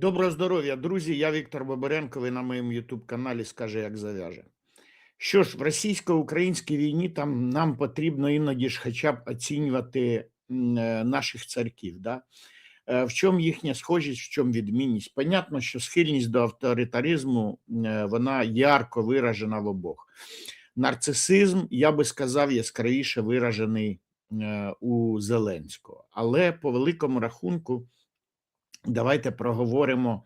Доброго здоров'я, друзі. Я Віктор Бабаренко. Ви на моєму Ютуб каналі скаже, як зав'яже. Що ж, в російсько-українській війні там нам потрібно іноді ж хоча б оцінювати е, наших царків. Да? Е, В чому їхня схожість, в чому відмінність? Понятно, що схильність до авторитаризму е, вона ярко виражена в обох. Нарцисизм, я би сказав, яскравіше виражений у Зеленського. Але по великому рахунку, давайте проговоримо,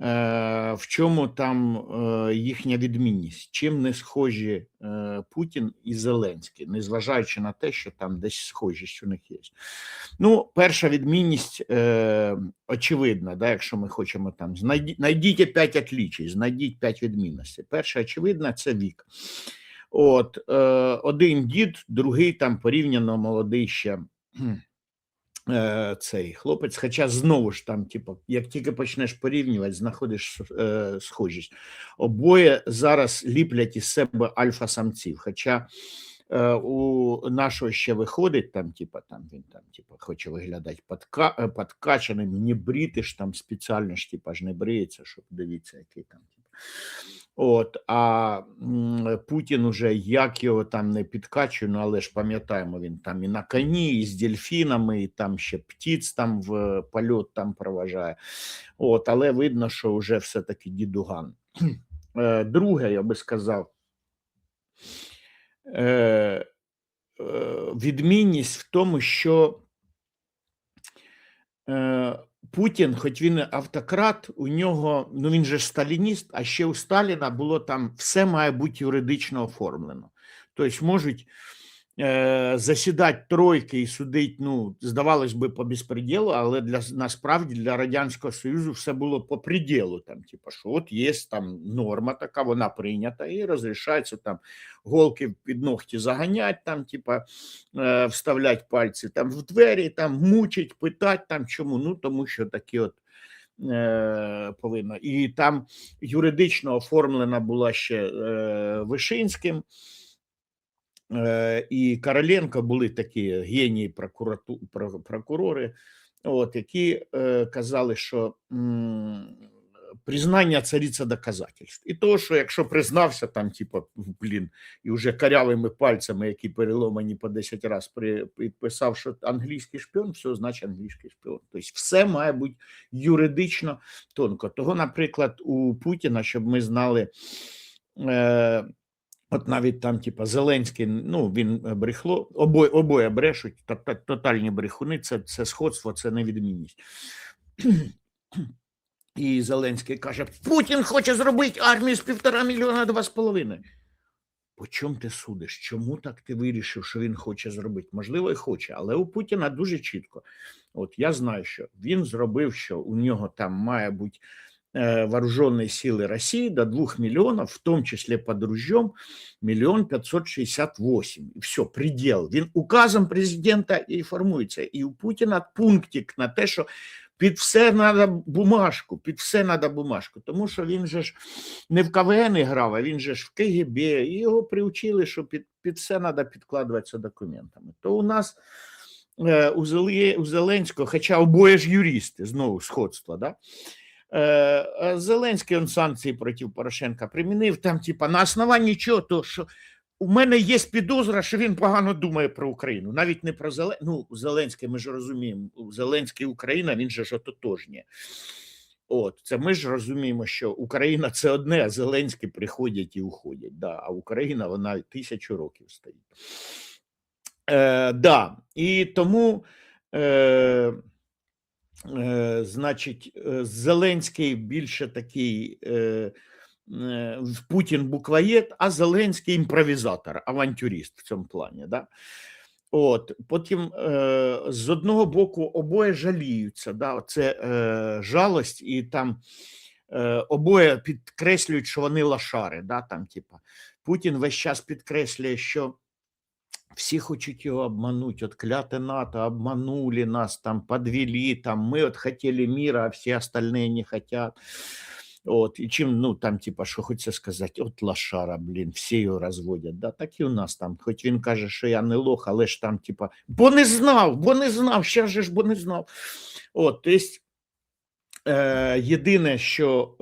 е, в чому там е, їхня відмінність, чим не схожі е, Путін і Зеленський, незважаючи на те, що там десь схожість у них є. Ну, перша відмінність очевидна, да, якщо ми хочемо там знайдіть, 5 отлічій, знайдіть 5 відмінностей. Перша очевидна це вік. От один дід, другий там порівняно молодий ще е, цей хлопець. Хоча знову ж там, типу, як тільки почнеш порівнювати, знаходиш е, схожість. Обоє зараз ліплять із себе альфа-самців. Хоча е, у нашого ще виходить там, типу, там він там, типу, хоче виглядати подка, е, подкачаним, не брити ж там спеціально ж, типу, ж не бриється, щоб дивіться, який там. Типу. От, а Путін уже як його там не підкачує, ну але ж пам'ятаємо, він там і на коні, і з дельфінами, і там ще птіць там в польот там проважає. От, але видно, що вже все-таки дідуган. Е, Друге, я би сказав, е, е, відмінність в тому, що Путін, хоч він автократ, у нього, ну він же сталініст, а ще у Сталіна було там все має бути юридично оформлено. Тобто можуть засідати тройки і судити, ну, здавалось би, по безпреділу, але для насправді для Радянського Союзу все було по приділу. Там, типу, що от є там норма така, вона прийнята, і розрішається там голки під ногті заганять, там, типа, е, вставлять пальці там в двері, там мучить, питать там чому. Ну тому що такі от е, повинно. І там юридично оформлена була ще е, Вишинським. Е, і Короленко були такі генії прокурату, прокурори, от, які е, казали, що признання цариця доказательств. І то, що якщо признався там, типу, блін, і вже карявими пальцями, які переломані по 10 разів, підписав, що англійський шпіон, все значить англійський шпіон. Тобто все має бути юридично тонко. Того, наприклад, у Путіна, щоб ми знали. От навіть там, типа, Зеленський, ну він е, брехло, обоє, обоє брешуть, то- то- тотальні брехуни, це, це сходство, це невідмінність. І Зеленський каже: Путін хоче зробити армію з півтора мільйона два з половиною. По чому ти судиш? Чому так ти вирішив, що він хоче зробити? Можливо, і хоче, але у Путіна дуже чітко. От я знаю, що він зробив, що у нього там має бути вооруженные силы России до 2 миллионов, в том числе под ружьем, миллион 568. И все, предел. Він указом президента і формується. І у Путіна пунктик на те, що під все треба бумажку, під все треба бумажку. Тому що він же ж не в КВН грав, а він же ж в КГБ. І його приучили, що під, під все треба підкладуватися документами. То у нас е, у Зеленського, хоча обоє ж юристи, знову сходство, да? Е, е, Зеленський он санкції проти Порошенка примінив там, типа, на основанні чого, то що у мене є підозра, що він погано думає про Україну. Навіть не про Зелен... Ну, Зеленський, ми ж розуміємо, Зеленський Україна, він же ж ототожнє. От, це ми ж розуміємо, що Україна це одне, а Зеленський приходять і уходять. Да, а Україна вона тисячу років стоїть. Е, да, і тому. Е, значить, е, Зеленський більше такий е, е, Путін буквоєд, а Зеленський імпровізатор, авантюрист в цьому плані. Да? От, потім е, з одного боку обоє жаліються. Да? Це е, жалость, і там е, обоє підкреслюють, що вони лошари. Да? Там, типа, Путін весь час підкреслює, що всі хочуть його обмануть. От кляте НАТО обманули нас, там подвели, там ми от хотіли мира, а всі остальные не хотят. От, і чим, ну там, типа, що хочеться сказати, от лошара, блін, всі його розводять. Да? Так і у нас там, хоч він каже, що я не лох, але ж там, типа, бо не знав, бо не знав, ще ж бо не знав. От, тобто, Е, єдине, що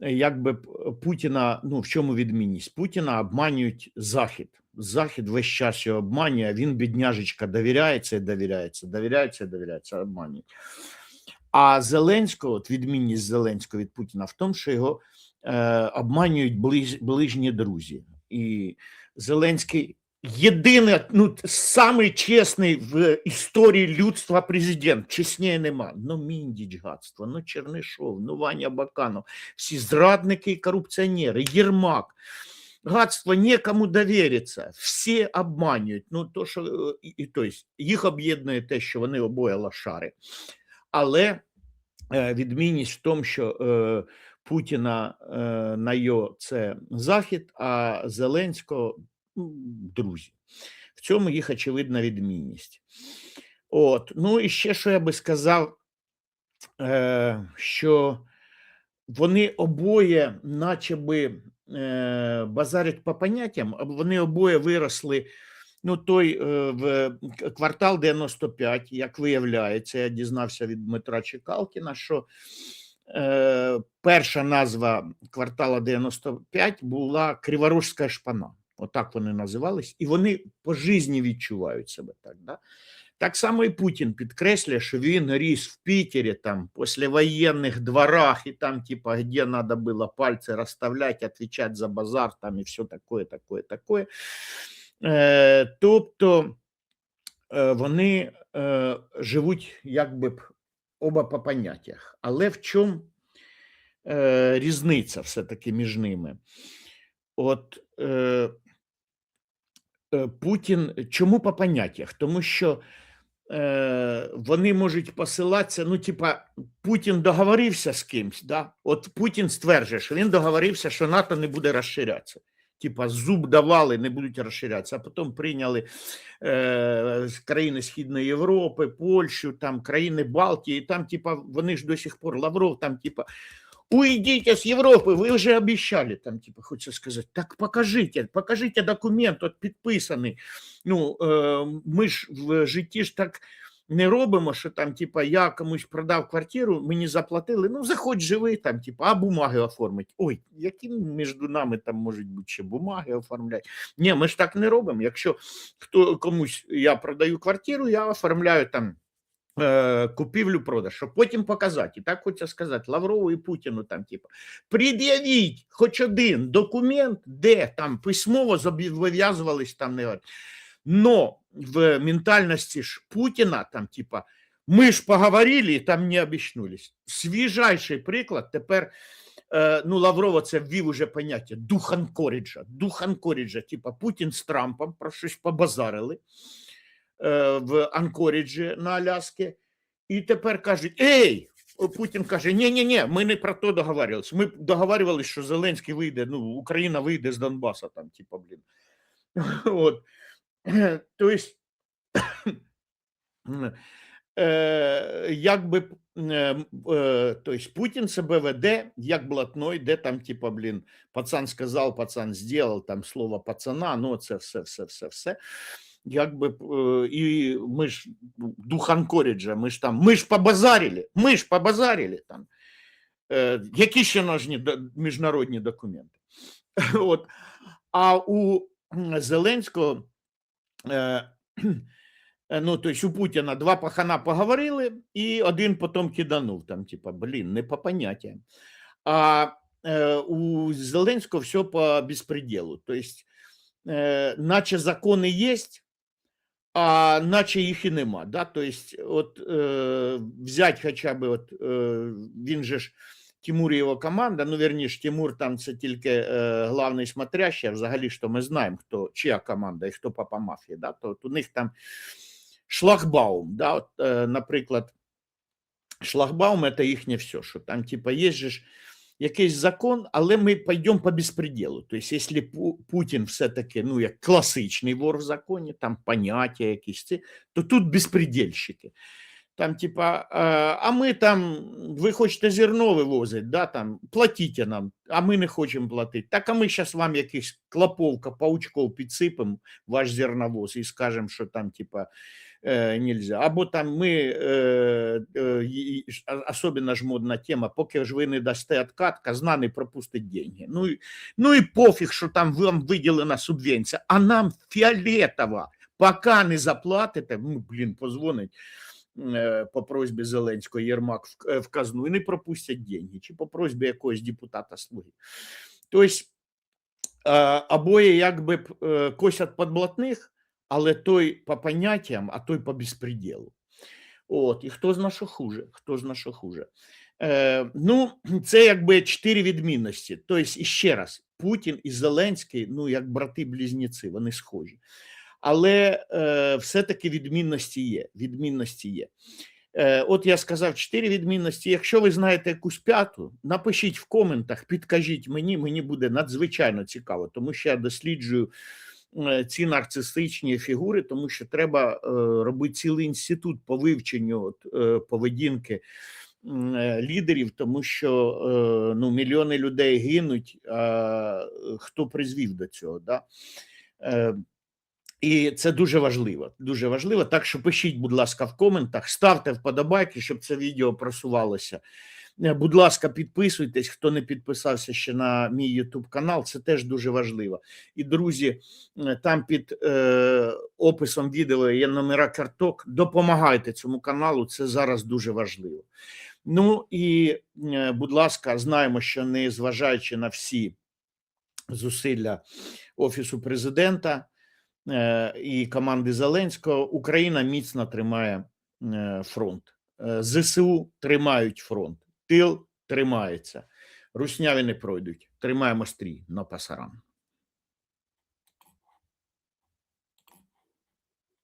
е, якби Путіна, ну в чому відмінність? Путіна обманюють Захід. Захід весь час його обманює, він, бідняжечка, довіряється і довіряється, довіряється і довіряється, обманюють. А Зеленського, от відмінність Зеленського від Путіна в тому, що його е, обманюють ближ, ближні друзі. І Зеленський єдиний, ну, самий чесний в історії людства президент. Чесніше нема. Ну, Міндіч гадство, ну Чернишов, ну Ваня Баканов, всі зрадники і корупціонери, Єрмак. Гадство некому довіриться, всі обманюють. Ну, то, що, і, і, то есть, їх об'єднує те, що вони обоє лошари. Але е, відмінність в тому, що е, Путіна на його це Захід, а Зеленського друзі. В цьому їх очевидна відмінність. От. Ну і ще що я би сказав, е, що вони обоє, наче би, базарять по поняттям, вони обоє виросли. Ну, той е, в квартал 95, як виявляється, я дізнався від Дмитра Чекалкіна, що е, перша назва квартала 95 була Криворожська шпана. Отак вони називались, і вони по житті відчувають себе так. Да? Так само і Путін підкреслює, що він ріс в Пітері, там, післявоєнних дворах, і там, типа, де треба було пальці розставляти, відповідати за базар, там, і все таке, таке, таке. Е, тобто е, вони е, живуть якби б оба по поняттях. Але в чому е, різниця все-таки між ними? От е, е, Путін чому по поняттях? Тому що е, вони можуть посилатися, ну, типа, Путін договорився з кимсь, да? от Путін стверджує, що він договорився, що НАТО не буде розширятися. Типа зуб давали, не будуть розширятися, а потім прийняли е, країни Східної Європи, Польщу, там країни Балтії, там, типа, вони ж до сих пор Лавров, там, типа, уйдите з Європи, ви вже обіцяли, там, типа, хочеться сказати, так покажіть, покажіть документ, от підписаний. Ну, е, ми ж в житті ж так не робимо, що там, типа, я комусь продав квартиру, мені заплатили, ну, заходь живи, там, типа, а бумаги оформить. Ой, які між нами там можуть бути ще бумаги оформляти. Ні, ми ж так не робимо. Якщо хто комусь я продаю квартиру, я оформляю там. Е, Купівлю-продаж, щоб потім показати. І так хочеться сказати Лаврову і Путіну, там, типу, пред'явіть хоч один документ, де там письмово зобов'язувались там не. Но в ментальности ж Путіна, там, типа, ми ж поговорили і там не обічнулись. Свіжайший приклад тепер. е, Ну, Лаврова це ввів уже поняття дух Анкоріджа. Дух Анкоріджа, типа Путін з Трампом про щось побазарили в Анкоріджі на Аляскі. І тепер кажуть: Ей! Путін каже: ні, ні, ні, ми не про то договарювалися. Ми договарювалися, що Зеленський вийде, ну, Україна вийде з Донбаса, там, типа, блін. От. То есть, е, якби е, м, е, то есть Путін себе веде як блатной, де там, типа, блін, пацан сказав, пацан зробив, там слово пацана, ну це все, все, все, все. Якби е, і ми ж дух Анкоріджа, ми ж там, ми ж побазарили, ми ж побазарили там. Е, які ще нужні міжнародні документи? От. А у Зеленського Е, ну, то есть у Путіна два пахана поговорили, і один потім киданув, там, типа, блін, не по поняттям. А у Зеленського все по безпределу. То есть, наче закони є, а наче їх і нема. Да? То есть, от, е, взять хоча б, от, е, він же ж Тимур і його команда, ну, верніше, Тимур там це тільки е, главний смотрящий, а взагалі, що ми знаємо, хто, чия команда і хто папа мафії, да? то от у них там шлагбаум, да? от, е, наприклад, шлагбаум – це їхнє все, що там, типа, є ж якийсь закон, але ми пойдемо по безпреділу. Тобто, якщо Путін все-таки, ну, як класичний вор в законі, там поняття якісь, ці, то тут безпредельщики. Там, типа, а ми там, ви хочете зерно вивозити, да, там, платіть нам, а ми не хочемо платити. Так, а ми зараз вам якийсь клоповка, паучков підсипемо, ваш зерновоз, і скажемо, що там, типа, нельзя. Або там ми, э, э, особенно ж модна тема, поки ж ви не дасте откат, казна не пропустить деньги. Ну, ну і пофіг, що там вам виділена субвенція, а нам фіолетово, поки не заплатите, ну, блін, позвонить по просьбі Зеленського Єрмак в, казну і не пропустять деньги, чи по просьбі якогось депутата слуги. Тобто, обоє якби е, косять подблатних, але той по поняттям, а той по безпреділу. От, і хто зна, що хуже, хто зна, що хуже. Е, ну, це якби чотири відмінності. Тобто, іще раз, Путін і Зеленський, ну, як брати-близнюці, вони схожі. Але е, все-таки відмінності є. Відмінності є. Е, от я сказав чотири відмінності. Якщо ви знаєте якусь п'яту, напишіть в коментах, підкажіть мені, мені буде надзвичайно цікаво, тому що я досліджую ці нарцистичні фігури, тому що треба е, робити цілий інститут по вивченню е, поведінки е, лідерів, тому що е, ну, мільйони людей гинуть. А хто призвів до цього? Да? Е, і це дуже важливо. Дуже важливо. Так що пишіть, будь ласка, в коментах, ставте вподобайки, щоб це відео просувалося. Е, Будь ласка, підписуйтесь, хто не підписався ще на мій YouTube канал, це теж дуже важливо. І друзі, е, там під е, описом відео є номера карток. Допомагайте цьому каналу, це зараз дуже важливо. Ну і, е, будь ласка, знаємо, що не зважаючи на всі зусилля Офісу президента е, і команди Зеленського, Україна міцно тримає е, фронт. ЗСУ тримають фронт, тил тримається. Русняві не пройдуть. Тримаємо стрій на пасаран.